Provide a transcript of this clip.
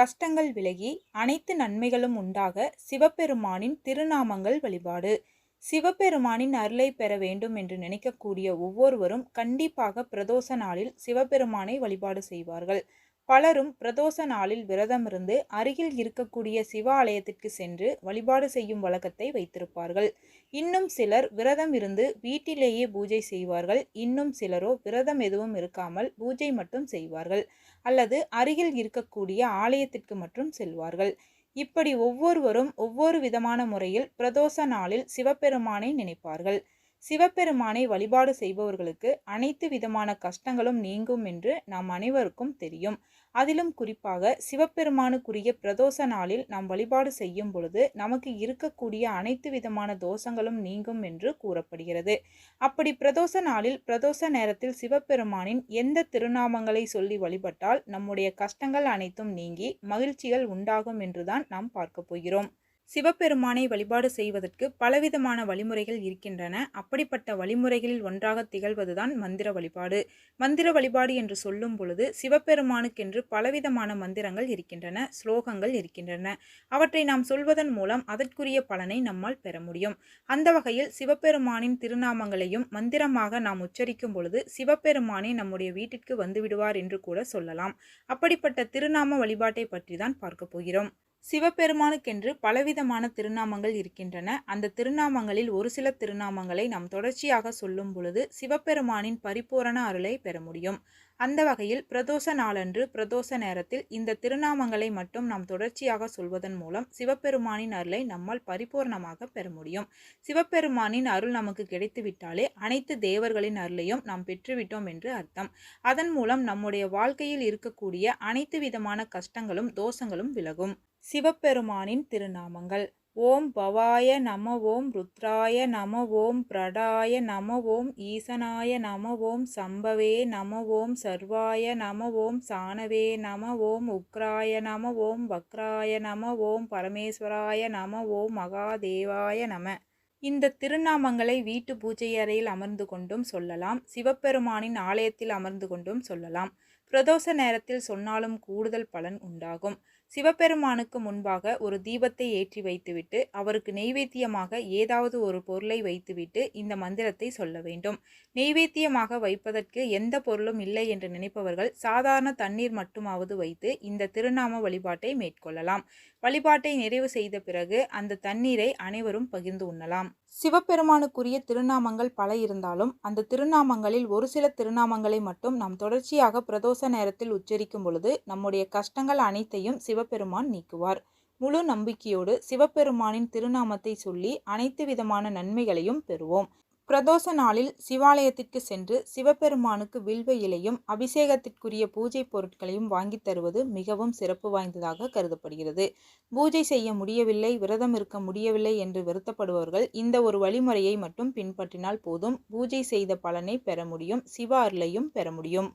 கஷ்டங்கள் விலகி அனைத்து நன்மைகளும் உண்டாக சிவபெருமானின் திருநாமங்கள் வழிபாடு. சிவபெருமானின் அருளை பெற வேண்டும் என்று நினைக்கக்கூடிய ஒவ்வொருவரும் கண்டிப்பாக பிரதோஷ நாளில் சிவபெருமானை வழிபாடு செய்வார்கள். பலரும் பிரதோஷ நாளில் விரதமிருந்து அருகில் இருக்கக்கூடிய சிவ ஆலயத்திற்கு சென்று வழிபாடு செய்யும் வழக்கத்தை வைத்திருப்பார்கள். இன்னும் சிலர் விரதம் இருந்து வீட்டிலேயே பூஜை செய்வார்கள். இன்னும் சிலரோ விரதம் எதுவும் இருக்காமல் பூஜை மட்டும் செய்வார்கள். அல்லது அருகில் இருக்கக்கூடிய ஆலயத்திற்கு மட்டும் செல்வார்கள். இப்படி ஒவ்வொருவரும் ஒவ்வொரு விதமான முறையில் பிரதோஷ நாளில் சிவபெருமானை நினைப்பார்கள். சிவபெருமானை வழிபாடு செய்பவர்களுக்கு அனைத்து விதமான கஷ்டங்களும் நீங்கும் என்று நாம் அனைவருக்கும் தெரியும். அதிலும் குறிப்பாக சிவபெருமானுக்குரிய பிரதோஷ நாளில் நாம் வழிபாடு செய்யும் பொழுது நமக்கு இருக்கக்கூடிய அனைத்து விதமான தோஷங்களும் நீங்கும் என்று கூறப்படுகிறது. அப்படி பிரதோஷ நாளில் பிரதோஷ நேரத்தில் சிவபெருமானின் எந்த திருநாமங்களை சொல்லி வழிபட்டால் நம்முடைய கஷ்டங்கள் அனைத்தும் நீங்கி மகிழ்ச்சிகள் உண்டாகும் என்றுதான் நாம் பார்க்க போகிறோம். சிவபெருமானை வழிபாடு செய்வதற்கு பலவிதமான வழிமுறைகள் இருக்கின்றன. அப்படிப்பட்ட வழிமுறைகளில் ஒன்றாக திகழ்வதுதான் மந்திர வழிபாடு. மந்திர வழிபாடு என்று சொல்லும் பொழுது சிவபெருமானுக்கென்று பலவிதமான மந்திரங்கள் இருக்கின்றன ஸ்லோகங்கள் இருக்கின்றன. அவற்றை நாம் சொல்வதன் மூலம் அதற்குரிய பலனை நம்மால் பெற முடியும். அந்த வகையில் சிவபெருமானின் திருநாமங்களையும் மந்திரமாக நாம் உச்சரிக்கும் பொழுது சிவபெருமானே நம்முடைய வீட்டிற்கு வந்துவிடுவார் என்று கூட சொல்லலாம். அப்படிப்பட்ட திருநாம வழிபாட்டை பற்றி தான் பார்க்க போகிறோம். சிவபெருமானுக்கென்று பலவிதமான திருநாமங்கள் இருக்கின்றன. அந்த திருநாமங்களில் ஒரு சில திருநாமங்களை நாம் தொடர்ச்சியாக சொல்லும் பொழுது சிவபெருமானின் பரிபூரண அருளை பெற முடியும். அந்த வகையில் பிரதோஷ நாளன்று பிரதோஷ நேரத்தில் இந்த திருநாமங்களை மட்டும் நாம் தொடர்ச்சியாக சொல்வதன் மூலம் சிவபெருமானின் அருளை நம்மால் பரிபூர்ணமாக பெற முடியும். சிவபெருமானின் அருள் நமக்கு கிடைத்துவிட்டாலே அனைத்து தேவர்களின் அருளையும் நாம் பெற்றுவிட்டோம் என்று அர்த்தம். அதன் மூலம் நம்முடைய வாழ்க்கையில் இருக்கக்கூடிய அனைத்து விதமான கஷ்டங்களும் தோஷங்களும் விலகும். சிவபெருமானின் திருநாமங்கள் ஓம் பவாய நம ஓம் ருத்ராய நம ஓம் பிரடாய நம ஓம் ஈசனாய நம ஓம் சம்பவே நம ஓம் சர்வாய நம ஓம் சாணவே நம ஓம் உக்ராய நம ஓம் வக்ராய நம ஓம் பரமேஸ்வராய நம ஓம் மகாதேவாய நம இந்த திருநாமங்களை வீட்டு பூஜை அறையில் அமர்ந்து கொண்டும் சொல்லலாம் சிவபெருமானின் ஆலயத்தில் அமர்ந்து கொண்டும் சொல்லலாம் பிரதோஷ நேரத்தில் சொன்னாலும் கூடுதல் பலன் உண்டாகும் சிவபெருமானுக்கு முன்பாக ஒரு தீபத்தை ஏற்றி வைத்துவிட்டு அவருக்கு நெய்வேத்தியமாக ஏதாவது ஒரு பொருளை வைத்துவிட்டு இந்த மந்திரத்தை சொல்ல வேண்டும். நெய்வேத்தியமாக வைப்பதற்கு எந்த பொருளும் இல்லை என்று நினைப்பவர்கள் சாதாரண தண்ணீர் மட்டுமாவது வைத்து இந்த திருநாம வழிபாட்டை மேற்கொள்ளலாம். வழிபாட்டை நிறைவு செய்த பிறகு அந்த தண்ணீரை அனைவரும் பகிர்ந்து உண்ணலாம். சிவபெருமானுக்குரிய திருநாமங்கள் பல இருந்தாலும் அந்த திருநாமங்களில் ஒரு சில திருநாமங்களை மட்டும் நாம் தொடர்ச்சியாக பிரதோஷ நேரத்தில் உச்சரிக்கும் பொழுது நம்முடைய கஷ்டங்கள் அனைத்தையும் சிவ சிவபெருமான் நீக்குவார். முழு நம்பிக்கையோடு சிவபெருமானின் திருநாமத்தை சொல்லி அனைத்து விதமான நன்மைகளையும் பெறுவோம். பிரதோஷ நாளில் சிவாலயத்திற்கு சென்று சிவபெருமானுக்கு வில்வ இலையும் அபிஷேகத்திற்குரிய பூஜை பொருட்களையும் வாங்கித் தருவது மிகவும் சிறப்பு வாய்ந்ததாக கருதப்படுகிறது. பூஜை செய்ய முடியவில்லை விரதம் இருக்க முடியவில்லை என்று வருத்தப்படுபவர்கள் இந்த ஒரு வழிமுறையை மட்டும் பின்பற்றினால் போதும். பூஜை செய்த பலனை பெற முடியும் சிவ அருளையும் பெற முடியும்.